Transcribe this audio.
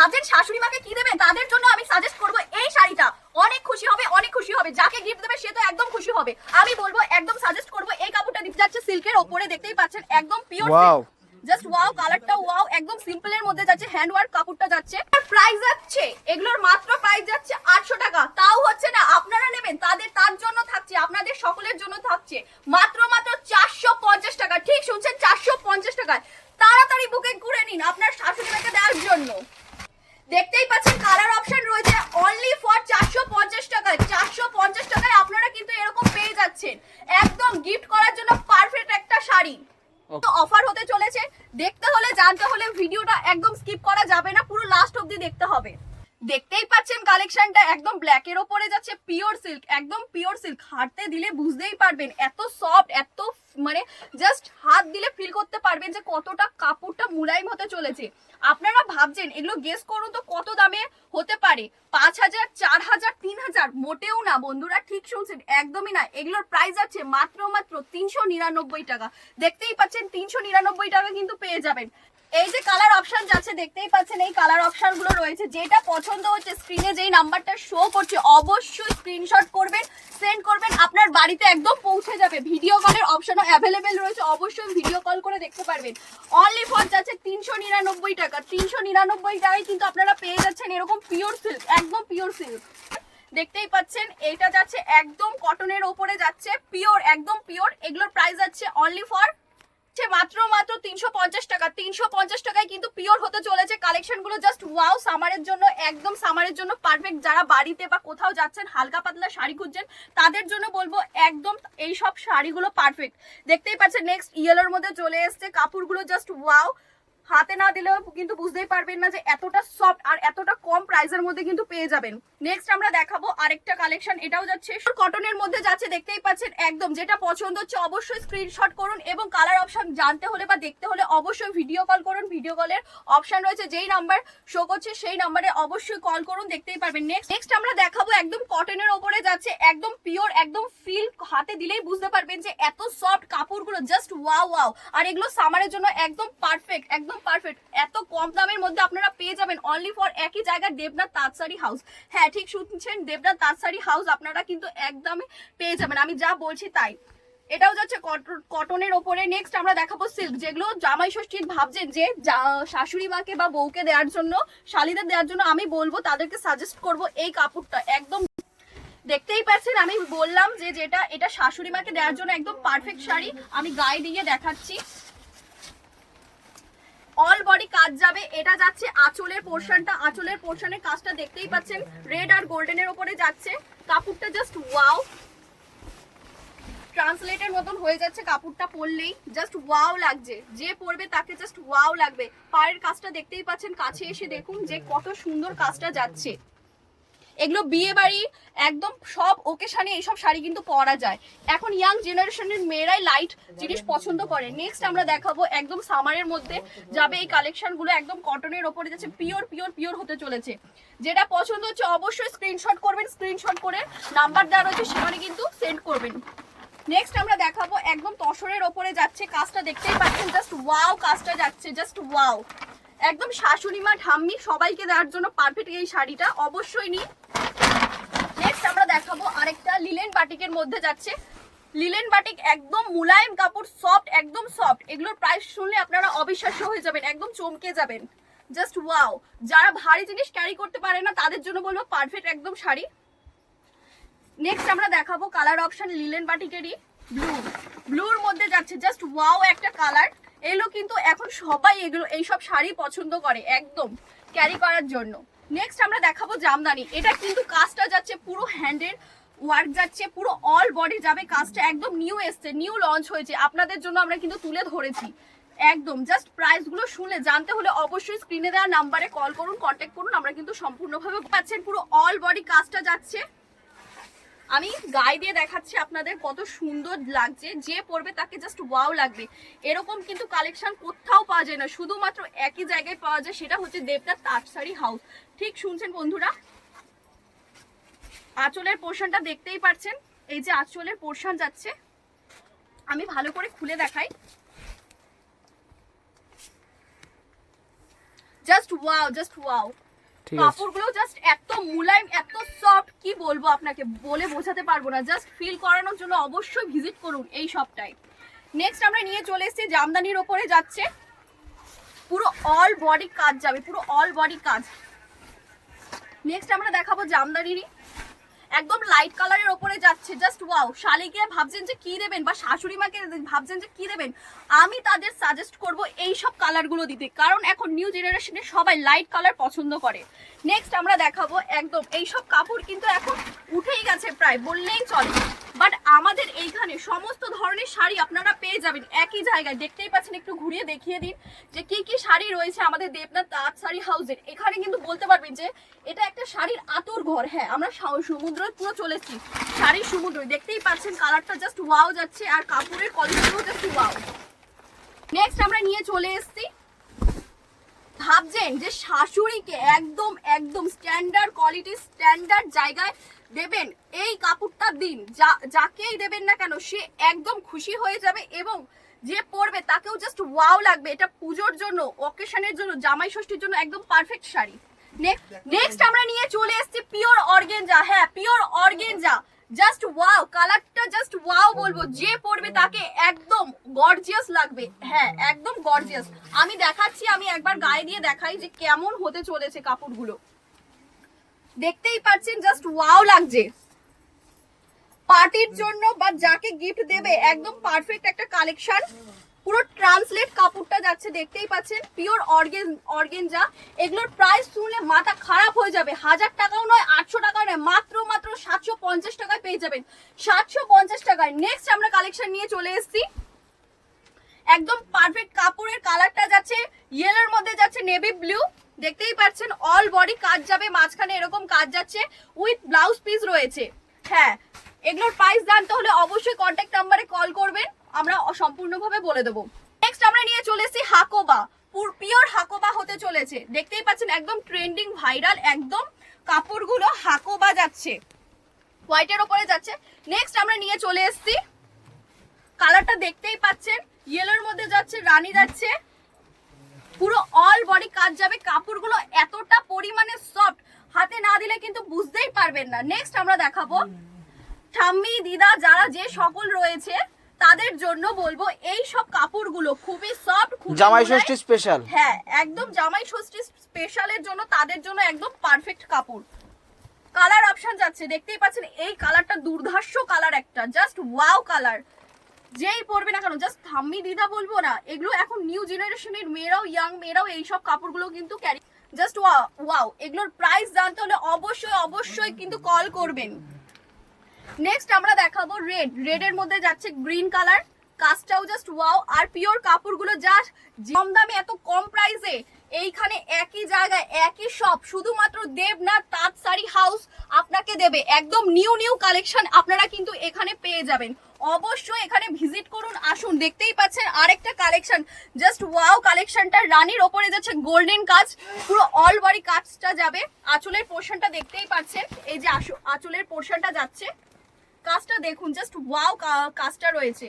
ভাবছেন শাশুড়ি মাকে কি দেবে? তাদের জন্য আমি সাজেস্ট করব এই শাড়িটা। অনেক খুশি হবে অনেক খুশি হবে। যাকে গিফট দেবে সে তো একদম খুশি হবে। আমি বলব একদম সাজেস্ট করব এই কাপড়টা দিতে যাচ্ছে সিল্কের ওপরে দেখতেই পাচ্ছেন একদম পিওর Wow. জাস্ট ওয়াও কালারটা ওয়াও একদম সিম্পল এর মধ্যে যাচ্ছে হ্যান্ড ওয়ার্ক কাপড়টা যাচ্ছে। প্রাইস যাচ্ছে এগুলোর মাত্র প্রাইস যাচ্ছে আটশো টাকা। তাও হচ্ছে না আপনারা নেবেন তাদের তার জন্য থাকছে আপনাদের সকলের জন্য থাকছে। মাত্র মাত্র চারশো পঞ্চাশ টাকা ঠিক শুনছেন চারশো পঞ্চাশ টাকায়। তাড়াতাড়ি বুকিং করে নিন আপনার শাশুড়ি মাকে দেওয়ার জন্য। দেখতেই পাচ্ছেন কালার অপশন রয়েছে অনলি ফর চারশো পঞ্চাশ টাকায় চারশো পঞ্চাশ টাকায় আপনারা কিন্তু এরকম পেয়ে যাচ্ছেন একদম গিফট করার জন্য পারফেক্ট একটা শাড়ি তো অফার হতে চলেছে দেখতে হলে জানতে হলে ভিডিওটা একদম স্কিপ করা যাবে না পুরো লাস্ট অবধি দেখতে হবে দেখতেই পাচ্ছেন কালেকশনটা একদম ওপরে যাচ্ছে পিওর সিল্ক একদম পিওর সিল্ক হাঁটতে দিলে বুঝতেই পারবেন, এত সফট এত মানে জাস্ট হাত দিলে ফিল করতে পারবেন যে কতটা কাপড়টা মুলায়ম হতে চলেছে। আপনারা ভাবছেন, এগুলো গেস করুন তো কত দামে হতে পারে? পাঁচ হাজার, চার হাজার, তিন হাজার? মোটেও না, বন্ধুরা ঠিক শুনছেন, একদমই না। এগুলোর প্রাইস আছে মাত্র মাত্র তিনশো নিরানব্বই টাকা। দেখতেই পাচ্ছেন, তিনশো নিরানব্বই টাকা কিন্তু পেয়ে যাবেন। এই যে কালার অপশন যাচ্ছে দেখতেই পাচ্ছেন এই কালার অপশনগুলো রয়েছে। যেটা পছন্দ হচ্ছে স্ক্রিনে যেই নাম্বারটা শো করছে, অবশ্যই স্ক্রিনশট করবেন সেন্ড করবেন, আপনার বাড়িতে একদম পৌঁছে যাবে। ভিডিও কলের অপশনও অ্যাভেলেবেল রয়েছে, অবশ্যই ভিডিও কল করে দেখতে পারবেন। অনলি ফর যাচ্ছে তিনশো নিরানব্বই টাকা। তিনশো নিরানব্বই টাকায় কিন্তু আপনারা পেয়ে যাচ্ছেন এরকম পিওর সিল্ক একদম পিওর সিল্ক দেখতেই পাচ্ছেন, এটা যাচ্ছে একদম কটনের ওপরে যাচ্ছে পিওর একদম পিওর এগুলোর প্রাইস যাচ্ছে অনলি ফর হচ্ছে মাত্র মাত্র তিনশো পঞ্চাশ টাকা। তিনশো পঞ্চাশ টাকায় কিন্তু পিওর হতে চলেছে কালেকশনগুলো। জাস্ট ওয়াও সামারের জন্য, একদম সামারের জন্য পারফেক্ট যারা বাড়িতে বা কোথাও যাচ্ছেন, হালকা পাতলা শাড়ি খুঁজছেন, তাদের জন্য বলব একদম এই সব শাড়িগুলো পারফেক্ট দেখতেই পাচ্ছেন নেক্সট ইয়েলোর মধ্যে চলে এসছে, কাপড়গুলো জাস্ট ওয়াও হাতে না দিলেও কিন্তু বুঝতেই পারবেন না যে এতটা সফট আর এতটা কম প্রাইসের মধ্যে কিন্তু পেয়ে যাবেন। নেক্সট আমরা দেখাবো আরেকটা কালেকশন এটাও যাচ্ছে। কটনের মধ্যে যাচ্ছে, দেখতেই পাচ্ছেন, একদম। যেটা পছন্দ হচ্ছে অবশ্যই স্ক্রিনশট করুন এবং কালার অপশন জানতে হলে বা দেখতে হলে অবশ্যই ভিডিও কল করুন। ভিডিও কলের অপশন রয়েছে যেই নাম্বার শো করছে, সেই নাম্বারে অবশ্যই কল করুন, দেখতেই পারবেন। নেক্সট নেক্সট আমরা দেখাবো একদম কটনের ওপরে যাচ্ছে, একদম পিওর একদম ফিল হাতে দিলেই বুঝতে পারবেন যে এত সফট কাপড়গুলো জাস্ট ওয়াও ওয়াও আর এগুলো সামারের জন্য একদম পারফেক্ট একদম পারফেক্ট এত কম দামের মধ্যে আপনারা পেয়ে যাবেন অনলি ফর একই জায়গায় দেবনাথ তাঁতসারি হাউস হ্যাঁ ঠিক শুনছেন, দেবনাথ তাঁতসারি হাউস আপনারা কিন্তু একদমই পেয়ে যাবেন। আমি যা বলছি তাই। এটাও যাচ্ছে কটন- কটনের ওপরে। নেক্সট আমরা দেখাবো সিল্ক যেগুলো জামাই ষষ্ঠীর ভাবছেন যা- শাশুড়ি মাকে বা বউকে দেওয়ার জন্য, শালিদের দেওয়ার জন্য আমি বলব, তাদেরকে সাজেস্ট করব এই কাপড়টা। একদম দেখতেই পাচ্ছেন, আমি বললাম যে যেটা, এটা শাশুড়ি মাকে দেওয়ার জন্য একদম পারফেক্ট শাড়ি। আমি গায়ে দিয়ে দেখাচ্ছি। অল বডি কাজ যাবে, এটা যাচ্ছে আঁচলের পোর্শনটা আঁচলের পোর্শনের কাজটা দেখতেই পাচ্ছেন রেড আর গোল্ডেনের ওপরে যাচ্ছে। কাপড়টা জাস্ট ওয়াও ট্রান্সলেটের মতন হয়ে যাচ্ছে কাপড়টা পরলেই। জাস্ট ওয়াও লাগছে। যে পরবে তাকে জাস্ট ওয়াও লাগবে। পায়ের কাজটা দেখতেই পাচ্ছেন, কাছে এসে দেখুন যে কত সুন্দর কাজটা যাচ্ছে। এগুলো বিয়ে বাড়ি, একদম সব ওকেশনে এইসব শাড়ি কিন্তু পরা যায়। এখন ইয়াং জেনারেশনের মেয়েরাই লাইট জিনিস পছন্দ করে। নেক্সট আমরা দেখাবো একদম সামারের মধ্যে যাবে এই কালেকশনগুলো একদম কটনের ওপরে যাচ্ছে পিওর পিওর পিওর হতে চলেছে। যেটা পছন্দ হচ্ছে অবশ্যই স্ক্রিনশট করবেন স্ক্রিনশট করে নাম্বার দেওয়া রয়েছে, সেখানে কিন্তু সেন্ড করবেন। নেক্সট আমরা দেখাবো একদম তসরের ওপরে যাচ্ছে কাজটা, দেখতেই পাচ্ছেন জাস্ট ওয়াও কাজটা যাচ্ছে জাস্ট ওয়াও একদম শাশুড়ি মা, ঠাম্মি, সবাইকে দেওয়ার জন্য পারফেক্ট এই শাড়িটা। অবশ্যই নিন। নেক্সট আমরা দেখাবো আরেকটা লিলেন বাটিকের মধ্যে যাচ্ছে। লিলেন বাটিক একদম মুলায়েম কাপড় সফট একদম সফট এগুলোর প্রাইস শুনলে আপনারা অবিশ্বাস্য হয়ে যাবেন, একদম চমকে যাবেন। জাস্ট ওয়াও যারা ভারী জিনিস ক্যারি করতে পারে না, তাদের জন্য বলব পারফেক্ট একদম শাড়ি। নেক্সট আমরা দেখাবো কালার অপশন লিলেন বাটিকেরই ব্লু ব্লুর মধ্যে যাচ্ছে জাস্ট ওয়াও একটা কালার এগুলো কিন্তু এখন সবাই এগুলো, এইসব শাড়ি পছন্দ করে একদম ক্যারি করার জন্য। নেক্সট আমরা দেখাবো জামদানি। এটা কিন্তু কাজটা যাচ্ছে পুরো হ্যান্ডের ওয়ার্ক যাচ্ছে, পুরো অল বডি যাবে, কাজটা একদম নিউ এসছে নিউ লঞ্চ হয়েছে। আপনাদের জন্য আমরা কিন্তু তুলে ধরেছি। একদম জাস্ট প্রাইসগুলো শুনে জানতে হলে অবশ্যই স্ক্রিনে দেওয়া নাম্বারে কল করুন কন্ট্যাক্ট করুন, আমরা কিন্তু সম্পূর্ণভাবে পাচ্ছেন। পুরো অল বডি কাজটা যাচ্ছে। আমি গায়ে দিয়ে দেখাচ্ছি আপনাদের কত সুন্দর লাগছে, যে পরবে তাকে জাস্ট ওয়াও লাগবে। এরকম কিন্তু কালেকশন কোথাও পাওয়া যায় না, শুধুমাত্র একই জায়গায় পাওয়া যায়, সেটা হচ্ছে দেবনাথ তাঁতশাড়ি হাউস ঠিক শুনছেন বন্ধুরা? আঁচলের পোর্শনটা দেখতেই পাচ্ছেন এই যে আঁচলের পোর্শন যাচ্ছে। আমি ভালো করে খুলে দেখাই। জাস্ট ওয়াও জাস্ট ওয়াও কাপড়গুলো জাস্ট এত মুলায়ম, এত সফট কি বলব আপনাকে? বলে বোঝাতে পারব না। জাস্ট ফিল করানোর জন্য অবশ্যই ভিজিট করুন এই শপটায় নেক্সট আমরা নিয়ে চলে এসেছি, জামদানির ওপরে যাচ্ছে। পুরো অল বডি কাজ যাবে, পুরো অল বডি কাজ। নেক্সট আমরা দেখাবো জামদানিরই। একদম লাইট কালারের ওপরে যাচ্ছে জাস্ট ওয়াও শালিকে ভাবছেন যে কি দেবেন বা শাশুড়ি মাকে ভাবছেন যে কি দেবেন, আমি তাদের সাজেস্ট করব এই সব কালারগুলো দিতে। কারণ এখন নিউ জেনারেশনে সবাই লাইট কালার পছন্দ করে। নেক্সট আমরা দেখাবো একদম এই সব কাপড় কিন্তু এখন উঠেই গেছে প্রায়, বললেই চলে। বাট আমাদের এইখানে সমস্ত ধরনের শাড়ি আপনারা পেয়ে যাবেন একই জায়গায়। দেখতেই পাচ্ছেন, একটু ঘুরিয়ে দেখিয়ে দিন যে কি কি শাড়ি রয়েছে আমাদের দেবনাথ তাঁত শাড়ি হাউসের এখানে কিন্তু বলতে পারবেন যে এটা একটা শাড়ির আতর ঘর। হ্যাঁ আমরা সা- সমুদ্রে পুরো চলেছি শাড়ির সমুদ্র দেখতেই পাচ্ছেন কালারটা জাস্ট ওয়াও যাচ্ছে আর কাপড়ের কোয়ালিটিও জাস্ট ওয়াও নেক্সট আমরা নিয়ে চলে এসেছি। ভাবছেন যে শাশুড়িকে একদম একদম স্ট্যান্ডার্ড কোয়ালিটি স্ট্যান্ডার্ড জায়গায় দেবেন এই কাপড়টা দিন। যা, যাকেই দেবেন না কেন, সে একদম খুশি হয়ে যাবে এবং যে পরবে তাকেও জাস্ট ওয়াও লাগবে। এটা পুজোর জন্য অকেশনের জন্য জামাই ষষ্ঠীর জন্য একদম পারফেক্ট শাড়ি। নেক্সট আমরা নিয়ে চলে এসেছি পিওর অর্গেনজা হ্যাঁ পিওর অর্গেনজা জাস্ট ওয়াও কালারটা জাস্ট ওয়াও বলব। যে পরবে তাকে একদম গর্জিয়াস লাগবে। হ্যাঁ একদম গর্জিয়াস আমি দেখাচ্ছি, আমি একবার গায়ে দিয়ে দেখাই যে কেমন হতে চলেছে কাপড়গুলো। দেখতেই পাচ্ছেন জাস্ট ওয়াও লাগছে। পার্টির জন্য বা যাকে গিফট দেবে, একদম পারফেক্ট একটা কালেকশন পুরো ট্রান্সলেট কাপড়টা যাচ্ছে, দেখতেই পাচ্ছেন? পিওর অর্গেন অর্গেনজা এগুলোর প্রাইস শুনলে মাথা খারাপ হয়ে যাবে। হাজার টাকাও নয়, আটশো টাকা নয়, মাত্র মাত্র সাতশো পঞ্চাশ টাকায় পেয়ে যাবেন। সাতশো পঞ্চাশ টাকায়। নেক্সট আমরা কালেকশন নিয়ে চলে এসেছি। একদম পারফেক্ট কাপড়ের কালারটা যাচ্ছে ইয়েলোর মধ্যে যাচ্ছে নেভি ব্লু দেখতেই পাচ্ছেন অল বডি কাজ যাবে, মাঝখানে এরকম কাজ যাচ্ছে উইথ ব্লাউজ পিস রয়েছে। হ্যাঁ এগুলোর প্রাইস জানতে হলে অবশ্যই কন্ট্যাক্ট নাম্বারে কল করবেন। আমরা সম্পূর্ণভাবে বলে দেবো। নেক্সট আমরা নিয়ে চলে এসেছি হাকোবা। পিওর হাকোবা হতে চলেছে। দেখতেই পাচ্ছেন একদম ট্রেন্ডিং ভাইরাল একদম কাপড়গুলো হাকোবা যাচ্ছে। হোয়াইটের ওপরে যাচ্ছে। নেক্সট আমরা নিয়ে চলে এসেছি। কালারটা দেখতেই পাচ্ছেন। ইয়েলোর মধ্যে যাচ্ছে, রানী যাচ্ছে। পুরো অল বডি কাজ যাবে। কাপড়গুলো এতটা পরিমাণে সফট হাতে না দিলে কিন্তু বুঝতেই পারবেন না। নেক্সট আমরা দেখাবো। ঠাম্মি, দিদা, যারা যে সকল রয়েছে তাদের জন্য বলব এই সব কাপড়গুলো খুবই সফট জামাই। ষষ্ঠী স্পেশাল হ্যাঁ একদম জামাই ষষ্ঠী স্পেশালের জন্য তাদের জন্য একদম পারফেক্ট কাপড়। কালার অপশন যাচ্ছে দেখতেই পাচ্ছেন এই কালারটা দুর্ধার্য কালার একটা জাস্ট ওয়াও কালার যেই পরবে না কেন জাস্ট থাম্মি দিদা বলব না এগুলো এখন নিউ জেনারেশনের মেয়েরাও ইয়াং মেয়েরাও এই সব কাপড়গুলো কিন্তু ক্যারি জাস্ট ওয়াও এগুলোর প্রাইস জানতে হলে অবশ্যই অবশ্যই কিন্তু কল করবেন। নেক্সট আমরা দেখাবো রেড রেড এর মধ্যে যাচ্ছে গ্রিন কালার কাজটাও জাস্ট ওয়াও আর পিওর কাপড়গুলো জাস্ট কম দামে এত কম প্রাইসে এইখানে একই জায়গায়, একই শপ শুধুমাত্র দেবনাথ তাঁত শাড়ি হাউস আপনাকে দেবে। একদম নিউ নিউ কালেকশন আপনারা কিন্তু এখানে পেয়ে যাবেন। অবশ্যই এখানে ভিজিট করুন, আসুন, দেখতেই পাচ্ছেন আরেকটা কালেকশন জাস্ট ওয়াও কালেকশনটা রানীর ওপরে যাচ্ছে গোল্ডেন কাজ পুরো অল বডি কাজটা যাবে। আঁচলের পোর্শনটা দেখতেই পাচ্ছেন। এই যে আঁচলের পোর্শনটা যাচ্ছে। কাজটা দেখুন জাস্ট ওয়াও কাজটা রয়েছে।